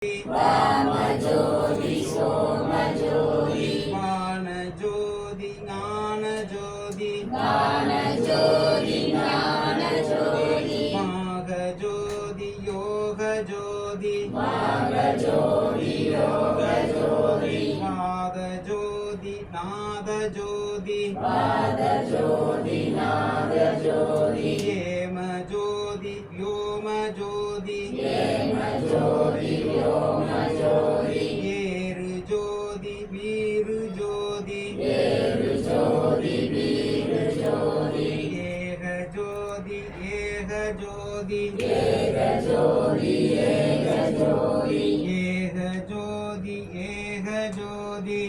ஞானஜோதி ஞானஜோதி மாகஜோதி யோகஜோதி வாதஜோதி நாதஜோதி ஏ வ்யோமஜோதி ஏறு ஜோதி வீரு ஜோதி ஏக ஜோதி ஏக ஜோதி ஏக ஜோதி ஏக ஜோதி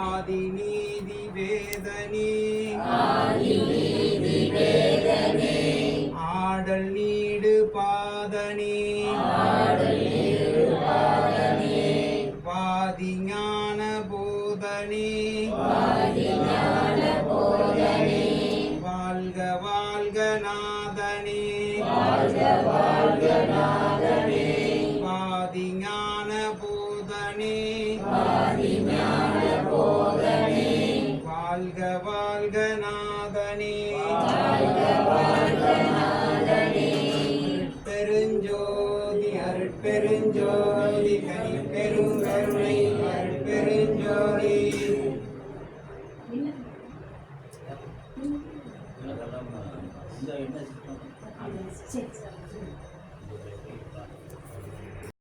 ஆதி நீதி வேதனி ஆடல் பாதனே வாதி ஞான போதனி வாழ்க வாழ்க நாதனே வாதி ஞான போதனே வாழ்க வாழ்க நாதனே பெருஞ்சோதி அருட்பெருஞ்சோதி கனி பெருங்கருணை அருட்பெருஞ்சோதி.